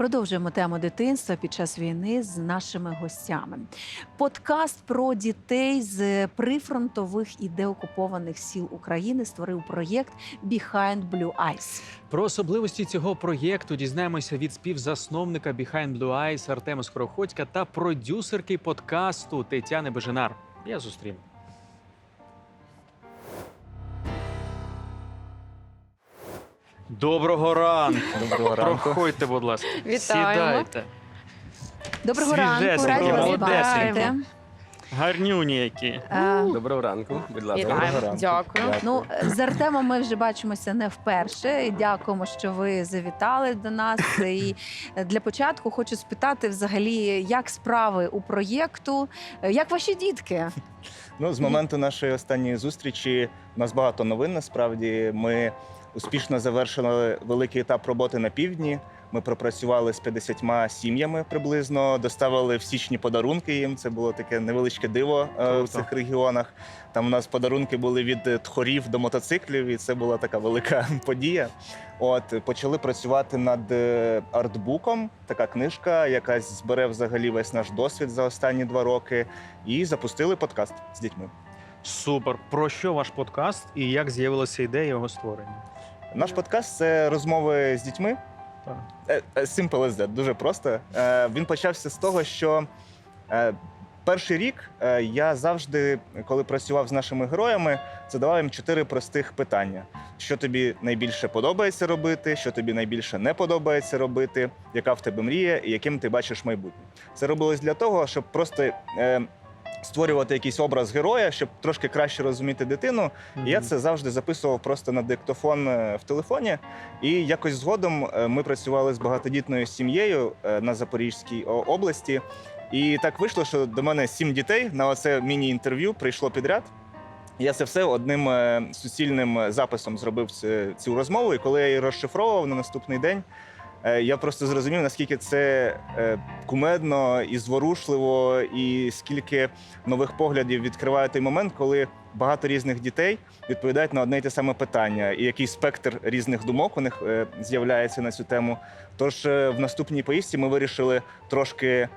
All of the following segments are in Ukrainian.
Продовжуємо тему дитинства під час війни з нашими гостями. Подкаст про дітей з прифронтових і деокупованих сіл України створив проєкт Behind Blue Eyes. Про особливості цього проєкту дізнаємося від співзасновника Behind Blue Eyes Артема Скороходька та продюсерки подкасту Тетяни Беженар. Я зустріну. Доброго ранку! Доброго ранку. Проходьте, будь ласка. Вітаємо. Сідайте. Доброго ранку, Свіжесенько, раді вас молодесенько. бачити. Гарнюні які. Е, Доброго ранку, будь ласка. Вітаємо. Доброго ранку. Дякую. Ну, з Артемом ми вже бачимося не вперше. І Дякуємо, що ви завітали до нас. І для початку хочу спитати, взагалі, як справи у проєкту, як ваші дітки? Ну, з моменту нашої останньої зустрічі у нас багато новин. Насправді ми успішно завершили великий етап роботи на півдні. Ми пропрацювали з 50 сім'ями приблизно, доставили в січні подарунки їм. Це було таке невеличке диво е, Круто. в цих регіонах. Там у нас подарунки були від е, тхорів до мотоциклів, і це була така велика подія. От почали працювати над е, артбуком. Така книжка, яка збере взагалі весь наш досвід за останні два роки, і запустили подкаст з дітьми. Супер. Про що ваш подкаст і як з'явилася ідея його створення? Наш подкаст це розмови з дітьми. Е, е, Simple as that, дуже просто. Е, Він почався з того, що перший рік я завжди, коли працював з нашими героями, задавав їм чотири простих питання: що тобі найбільше подобається робити, що тобі найбільше не подобається робити, яка в тебе мрія і яким ти бачиш майбутнє. Це робилось для того, щоб просто. Створювати якийсь образ героя, щоб трошки краще розуміти дитину, і Я це завжди записував просто на диктофон е, в телефоні. І якось згодом е, ми працювали з багатодітною сім'єю е, на Запорізькій області. І так вийшло, що до мене сім дітей на оце міні-інтерв'ю прийшло підряд. Я це все одним суцільним записом зробив цю, розмову. І коли я її розшифровував на наступний день, я просто зрозумів, наскільки це е, кумедно і зворушливо, і скільки нових поглядів відкриває той момент, коли багато різних дітей відповідають на одне й те саме питання, і який спектр різних думок у них е, з'являється на цю тему. Тож е, в наступній поїздці ми вирішили трошки.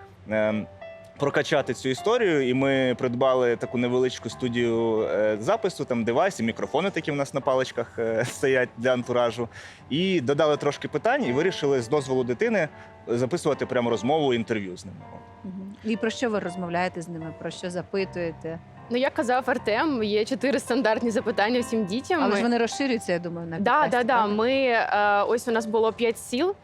Прокачати цю історію, і ми придбали таку невеличку студію е, запису, там девайси, мікрофони такі в нас на паличках е, стоять для антуражу. І додали трошки питань, і вирішили з дозволу дитини записувати прямо розмову, інтерв'ю з ними. І про що ви розмовляєте з ними? Про що запитуєте? Ну, як казав Артем, є чотири стандартні запитання всім дітям. Але ж вони розширюються, я думаю, на Да, підкасті, да, да. Ми е, ось у нас було п'ять сіл.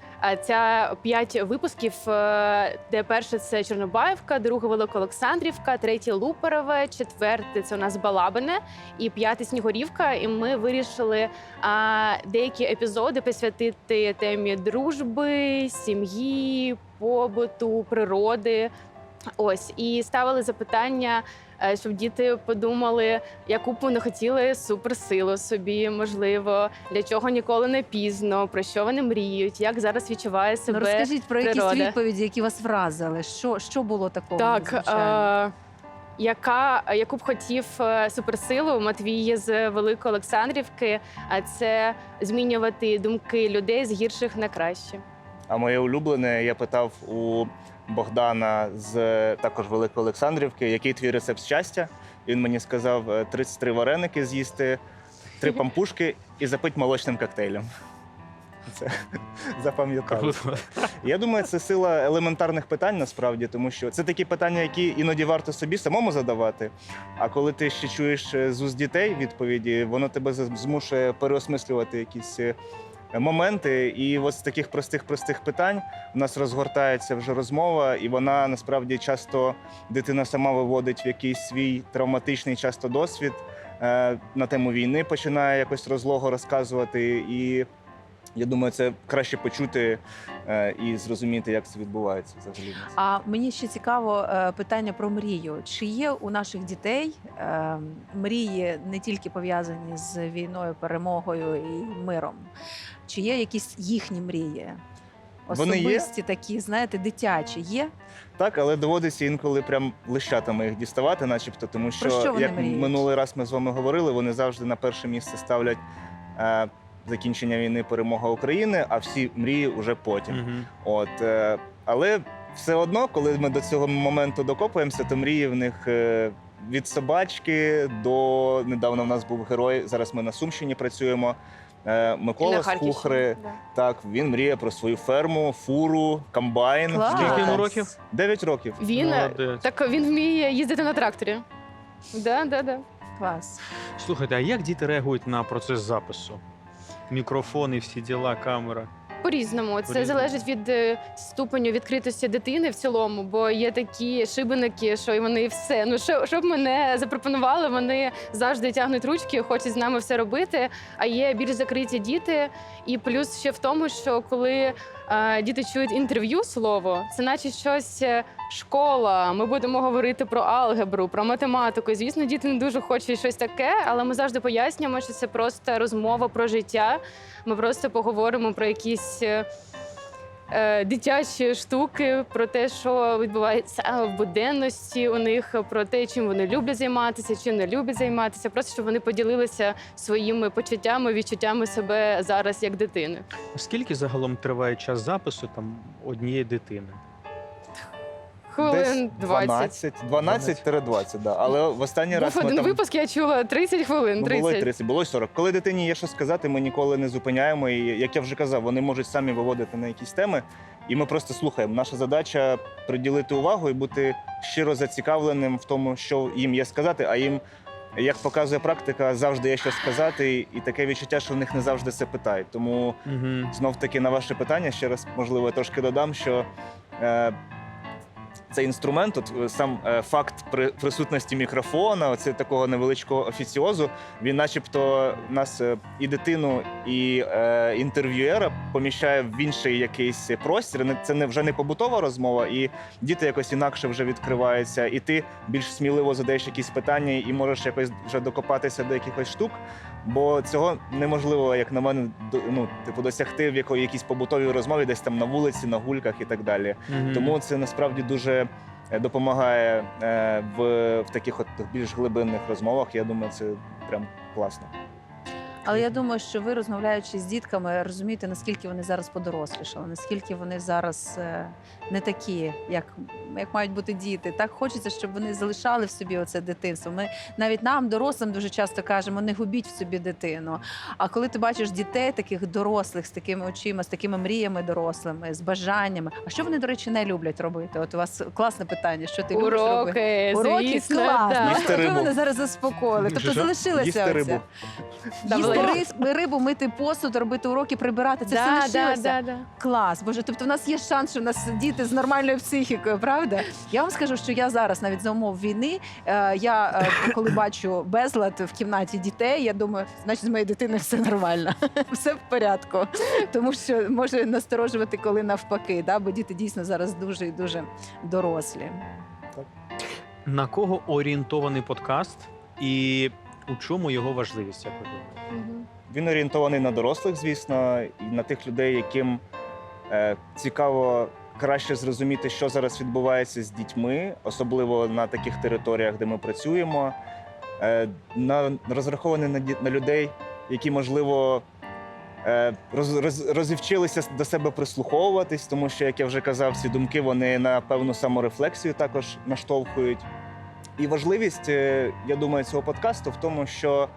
Ця п'ять випусків, е, де перше це Чорнобаївка, друге Великоолександрівка, третє Луперове, четверте це у нас Балабине і п'яте Снігурівка. І ми вирішили а, деякі епізоди присвятити темі дружби, сім'ї, побуту, природи. Ось і ставили запитання, е, щоб діти подумали, яку б вони хотіли суперсилу собі, можливо, для чого ніколи не пізно, про що вони мріють, як зараз відчуває Ну, себе. розкажіть про якісь відповіді, які вас вразили. Що, що було такого? Так, е, яка яку б хотів е, суперсилу Матвій з Великоолександрівки, а це змінювати думки людей з гірших на краще. А моє улюблене, я питав у Богдана з також Великої Олександрівки, який твій рецепт щастя. Він мені сказав е, 33 вареники з'їсти, три пампушки і запить молочним коктейлем. Це запам'ятав. Я думаю, це сила елементарних питань насправді, тому що це такі питання, які іноді варто собі самому задавати. А коли ти ще чуєш е, з уст дітей відповіді, воно тебе змушує переосмислювати якісь е, моменти. І от з таких простих простих питань у нас розгортається вже розмова, і вона насправді часто дитина сама виводить в якийсь свій травматичний часто досвід. е, На тему війни починає якось розлого розказувати. І я думаю, це краще почути е, і зрозуміти, як це відбувається взагалі. А мені ще цікаво е, питання про мрію. Чи є у наших дітей е, мрії не тільки пов'язані з війною, перемогою і миром? Чи є якісь їхні мрії? Вони є. Особисті такі, знаєте, дитячі є? Так, але доводиться інколи прям лищатами їх діставати, начебто, тому що, що як мріють? минулий раз ми з вами говорили, вони завжди на перше місце ставлять. Закінчення війни, перемога України, а всі мрії вже потім. Мгм. От, е, але все одно, коли ми до цього моменту докопуємося, то мрії в них е, від собачки до недавно в нас був герой. Зараз ми на Сумщині працюємо. Е, Микола з Хухри. да. Так, він мріє про свою ферму, фуру, комбайн. Клас. Скільки йому років? Дев'ять років. Він е, Молодець. так він вміє їздити на тракторі. Да, да, да. Клас. Слухайте, а як діти реагують на процес запису? Мікрофон і всі діла, камера. По-різному. Це По-різному. залежить від е, ступеню відкритості дитини в цілому, бо є такі шибеники, що і вони все. Ну що, щоб мене запропонували, вони завжди тягнуть ручки, хочуть з нами все робити. А є більш закриті діти. І плюс ще в тому, що коли діти чують інтерв'ю слово, це наче щось. е, Школа, ми будемо говорити про алгебру, про математику. Звісно, діти не дуже хочуть щось таке, але ми завжди пояснюємо, що це просто розмова про життя. Ми просто поговоримо про якісь е, дитячі штуки, про те, що відбувається в буденності у них, про те, чим вони люблять займатися, чим не люблять займатися. Просто щоб вони поділилися своїми почуттями, відчуттями себе зараз як дитини. Скільки загалом триває час запису там однієї дитини? Хвилин 20. 12, 12-20, да. Але в останній раз ми один там випуск, я чула 30 хвилин. Ну, 30. було й 30, було й 40. Коли дитині є що сказати, ми ніколи не зупиняємо. І як я вже казав, вони можуть самі виводити на якісь теми, і ми просто слухаємо. Наша задача приділити увагу і бути щиро зацікавленим в тому, що їм є сказати, а їм. Як показує практика, завжди є що сказати, і таке відчуття, що в них не завжди це питають. Тому Угу. знов таки на ваше питання ще раз можливо я трошки додам, що е, цей інструмент, от е, сам е, факт при присутності мікрофона, оце такого невеличкого офіціозу, він, начебто, нас е, і дитину, і е, інтерв'юера поміщає в інший якийсь простір. Це не вже не побутова розмова, і діти якось інакше вже відкриваються, і ти більш сміливо задаєш якісь питання і можеш якось вже докопатися до якихось штук. Бо цього неможливо, як на мене, до- ну, типу, досягти в якої якійсь побутовій розмові, десь там на вулиці, на гульках і так далі. Тому це насправді дуже е, допомагає е, в, в таких от більш глибинних розмовах. Я думаю, це прям класно. Але я думаю, що ви, розмовляючи з дітками, розумієте, наскільки вони зараз подорослішали, наскільки вони зараз е, не такі, як, як мають бути діти. Так хочеться, щоб вони залишали в собі оце дитинство. Ми навіть нам, дорослим, дуже часто кажемо, не губіть в собі дитину. А коли ти бачиш дітей, таких дорослих, з такими очима, з такими мріями дорослими, з бажаннями. А що вони, до речі, не люблять робити? От у вас класне питання. Що ти любиш робити? Уроки, Уроки звісно, клас. да. Ви мене зараз заспокоїли. Тобто Їсти оце. рибу. Їсти. Рис- рибу, мити посуд, робити уроки, прибирати. Це да, все да, лишилося. да, да. Клас. Боже, тобто в нас є шанс, що в нас діти з нормальною психікою, правда? Я вам скажу, що я зараз навіть за умов війни. е, я е, коли бачу безлад в кімнаті дітей, я думаю, значить, з моєю дитиною все нормально, все в порядку. Тому що може насторожувати, коли навпаки, да? бо діти дійсно зараз дуже і дуже дорослі. На кого орієнтований подкаст і у чому його важливість, як ви думаєте? Він орієнтований на дорослих, звісно, і на тих людей, яким е, цікаво краще зрозуміти, що зараз відбувається з дітьми, особливо на таких територіях, де ми працюємо. Е, на, розрахований на, ді- на людей, які, можливо, е, роз, роз, розівчилися до себе прислуховуватись, тому що, як я вже казав, ці думки вони на певну саморефлексію також наштовхують. І важливість, е, я думаю, цього подкасту в тому, що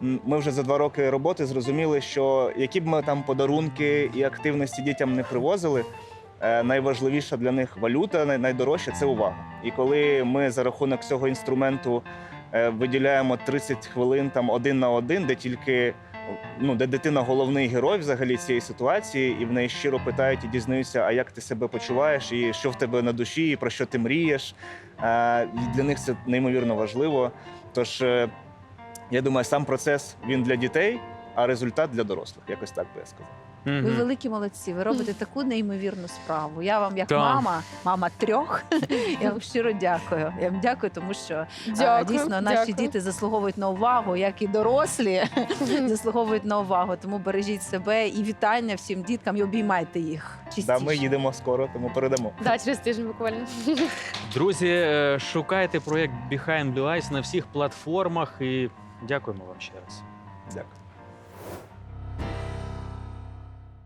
ми вже за два роки роботи зрозуміли, що які б ми там подарунки і активності дітям не привозили, е, найважливіша для них валюта, най- найдорожча це увага. І коли ми за рахунок цього інструменту е, виділяємо 30 хвилин там один на один, де тільки ну, де дитина головний герой взагалі цієї ситуації, і в неї щиро питають і дізнаються, а як ти себе почуваєш, і що в тебе на душі, і про що ти мрієш. І Для них це неймовірно важливо. Тож е, я думаю, сам процес він для дітей, а результат для дорослих. Якось так би я сказав. Ви великі молодці. Ви робите таку неймовірну справу. Я вам, як Так. мама, мама трьох, я вам щиро дякую. Я вам дякую, тому що а, Дякую, дійсно наші дякую. діти заслуговують на увагу, як і дорослі заслуговують на увагу. Тому бережіть себе і вітання всім діткам і обіймайте їх. Частіше. Да, ми їдемо скоро, тому передамо. Да, через тиждень буквально. Друзі, е, шукайте проєкт Behind Blue Eyes на всіх платформах і дякуємо вам ще раз. Дякую.